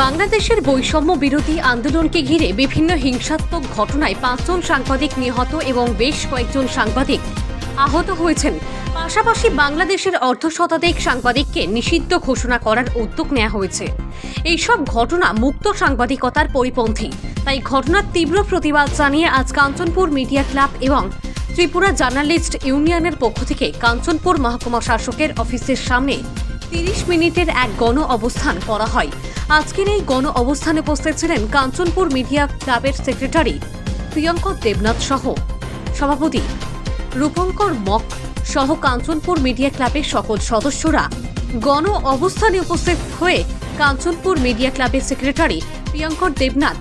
বাংলাদেশের বৈষম্য বিরোধী আন্দোলনকে ঘিরে বিভিন্ন হিংসাত্মক ঘটনায় পাঁচজন সাংবাদিক নিহত এবং বেশ কয়েকজন সাংবাদিক আহত হয়েছেন। পাশাপাশি বাংলাদেশের অর্ধ শতাধিক সাংবাদিককে নিষিদ্ধ ঘোষণা করার উদ্যোগ নেওয়া হয়েছে। এইসব ঘটনা মুক্ত সাংবাদিকতার পরিপন্থী। তাই ঘটনার তীব্র প্রতিবাদ জানিয়ে আজ কাঞ্চনপুর মিডিয়া ক্লাব এবং ত্রিপুরা জার্নালিস্ট ইউনিয়নের পক্ষ থেকে কাঞ্চনপুর মহকুমা শাসকের অফিসের সামনে তিরিশ মিনিটের এক গণ অবস্থান করা হয়। আজকের এই গণ অবস্থানে উপস্থিত ছিলেন কাঞ্চনপুর মিডিয়া ক্লাবের সেক্রেটারি প্রিয়ঙ্কর দেবনাথ সহ সভাপতি রূপঙ্কর মক সহ কাঞ্চনপুর মিডিয়া ক্লাবের সকল সদস্যরা গণ অবস্থানে উপস্থিত হয়ে কাঞ্চনপুর মিডিয়া ক্লাবের সেক্রেটারি প্রিয়ঙ্কর দেবনাথ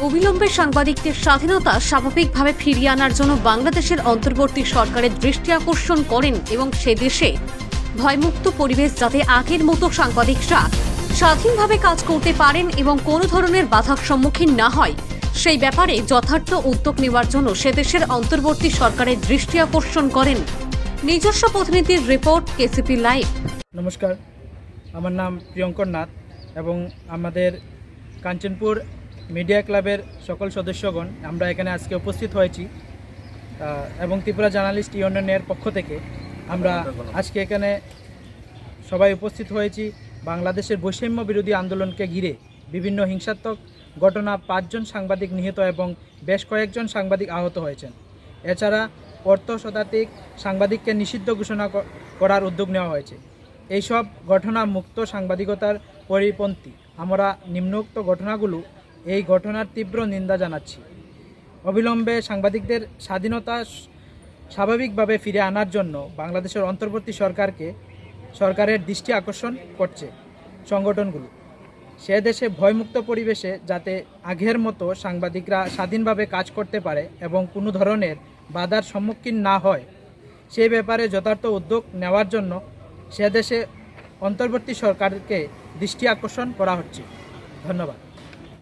অবিলম্বে সাংবাদিকদের স্বাধীনতা স্বাভাবিকভাবে ফিরিয়ে আনার জন্য বাংলাদেশের অন্তর্বর্তী সরকারের দৃষ্টি আকর্ষণ করেন এবং সে দেশে ভয়মুক্ত পরিবেশ যাতে আগের মতো সাংবাদিকরা স্বাধীনভাবে কাজ করতে পারেন এবং কোনো ধরনের বাধার সম্মুখীন না হয়। সেই ব্যাপারে যথার্থ উদ্যোগ নেওয়ার জন্য সে দেশের অন্তর্বর্তী সরকারের দৃষ্টি আকর্ষণ করেন। নিজস্ব প্রতিনিধির রিপোর্ট, কেসিপি লাইভ। নমস্কার। আমার নাম প্রিয়ঙ্কর নাথ এবং আমাদের কাঞ্চনপুর মিডিয়া ক্লাবের সকল সদস্যগণ, আমরা এখানে আজকে উপস্থিত হয়েছি। এবং ত্রিপুরা জার্নালিস্ট ইউনিয়নের পক্ষ থেকে আমরা আজকে এখানে সবাই উপস্থিত হয়েছি। বাংলাদেশের বৈষম্য বিরোধী আন্দোলনকে ঘিরে বিভিন্ন হিংসাত্মক ঘটনা পাঁচজন সাংবাদিক নিহত এবং বেশ কয়েকজন সাংবাদিক আহত হয়েছেন। এছাড়া অর্থ শতাধিক সাংবাদিককে নিষিদ্ধ ঘোষণা করার উদ্যোগ নেওয়া হয়েছে। এইসব ঘটনা মুক্ত সাংবাদিকতার পরিপন্থী। আমরা নিম্নোক্ত ঘটনাগুলো এই ঘটনার তীব্র নিন্দা জানাচ্ছি। অবিলম্বে সাংবাদিকদের স্বাধীনতা স্বাভাবিকভাবে ফিরে আনার জন্য বাংলাদেশের অন্তর্বর্তী সরকারকে সরকারের দৃষ্টি আকর্ষণ করছে সংগঠনগুলো। সে দেশে ভয়মুক্ত পরিবেশে যাতে আগের মতো সাংবাদিকরা স্বাধীনভাবে কাজ করতে পারে এবং কোনো ধরনের বাধার সম্মুখীন না হয়, সে ব্যাপারে যথার্থ উদ্যোগ নেওয়ার জন্য সে দেশে অন্তর্বর্তী সরকারকে দৃষ্টি আকর্ষণ করা হচ্ছে। ধন্যবাদ।